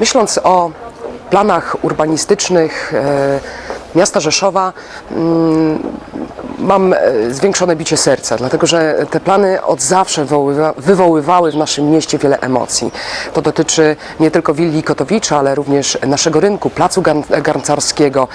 Myśląc o planach urbanistycznych e, miasta Rzeszowa, mm, mam e, zwiększone bicie serca, dlatego że te plany od zawsze wywoływa, wywoływały w naszym mieście wiele emocji. To dotyczy nie tylko willi Kotowicza, ale również naszego rynku, placu Gar- garncarskiego,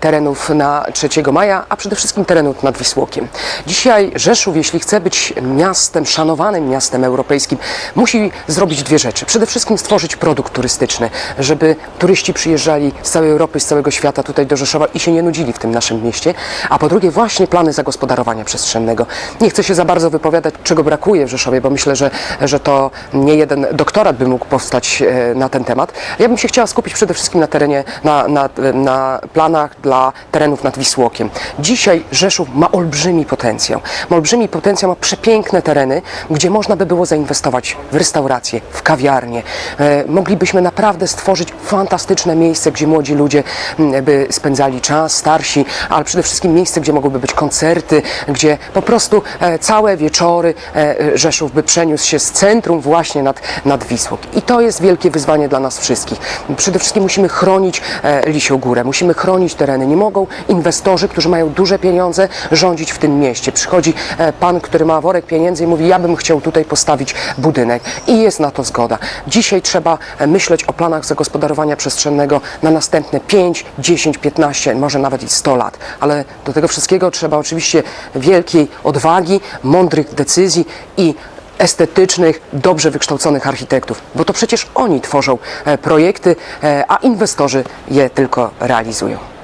terenów na 3 maja, a przede wszystkim terenów nad Wisłokiem. Dzisiaj Rzeszów, jeśli chce być miastem, szanowanym miastem europejskim, musi zrobić dwie rzeczy. Przede wszystkim stworzyć produkt turystyczny, żeby turyści przyjeżdżali z całej Europy, z całego świata tutaj do Rzeszowa i się nie nudzili w tym naszym mieście. A po drugie właśnie plany zagospodarowania przestrzennego. Nie chcę się za bardzo wypowiadać, czego brakuje w Rzeszowie, bo myślę, że, że to nie jeden doktorat by mógł powstać e, na ten temat. Ja bym się chciała skupić przede wszystkim na terenie, na, na, na planach dla terenów nad Wisłokiem. Dzisiaj Rzeszów ma olbrzymi potencjał. Ma olbrzymi potencjał, ma przepiękne tereny, gdzie można by było zainwestować w restauracje, w kawiarnie. E, moglibyśmy naprawdę stworzyć fantastyczne miejsce, gdzie młodzi ludzie by spędzali czas, starsi, ale przede wszystkim miejsce, gdzie mogłyby być koncerty, gdzie po prostu e, całe wieczory e, Rzeszów by przeniósł się z centrum właśnie nad, nad Wisłok. I to jest wielkie wyzwanie dla nas wszystkich. Przede wszystkim musimy chronić e, Lisią Górę, musimy chronić tereny. Nie mogą inwestorzy, którzy mają duże pieniądze, rządzić w tym mieście. Przychodzi pan, który ma worek pieniędzy i mówi, ja bym chciał tutaj postawić budynek. I jest na to zgoda. Dzisiaj trzeba myśleć o planach zagospodarowania przestrzennego na następne 5, 10, 15, może nawet i 100 lat. Ale do tego wszystkiego trzeba oczywiście wielkiej odwagi, mądrych decyzji i estetycznych, dobrze wykształconych architektów, bo to przecież oni tworzą e, projekty, e, a inwestorzy je tylko realizują.